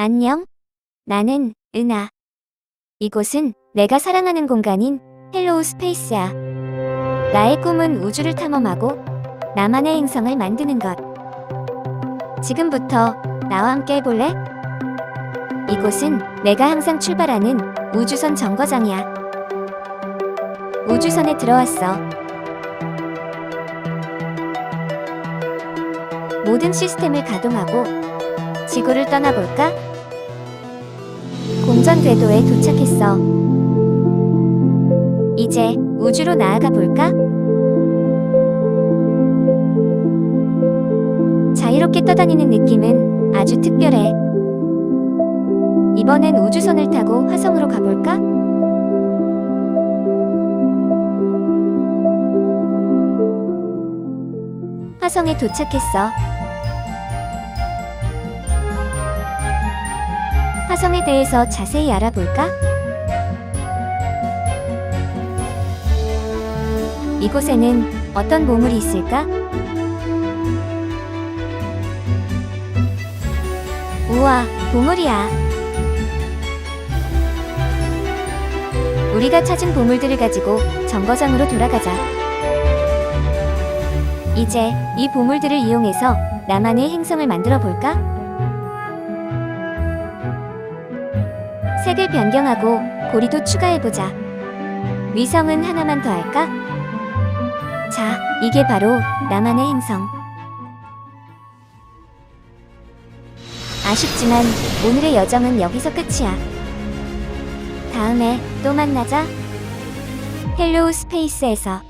안녕. 나는 은하. 이곳은 내가 사랑하는 공간인 헬로우 스페이스야. 나의 꿈은 우주를 탐험하고 나만의 행성을 만드는 것. 지금부터 나와 함께 해볼래? 이곳은 내가 항상 출발하는 우주선 정거장이야. 우주선에 들어왔어. 모든 시스템을 가동하고 지구를 떠나볼까? 공전 궤도에 도착했어. 이제 우주로 나아가 볼까? 자유롭게 떠다니는 느낌은 아주 특별해. 이번엔 우주선을 타고 화성으로 가볼까? 화성에 도착했어. 화성에 대해서 자세히 알아볼까? 이곳에는 어떤 보물이 있을까? 우와, 보물이야. 우리가 찾은 보물들을 가지고 정거장으로 돌아가자. 이제 이 보물들을 이용해서 나만의 행성을 만들어 볼까? 색을 변경하고 고리도 추가해보자. 위성은 하나만 더 할까? 자, 이게 바로 나만의 행성. 아쉽지만 오늘의 여정은 여기서 끝이야. 다음에 또 만나자. 헬로우 스페이스에서.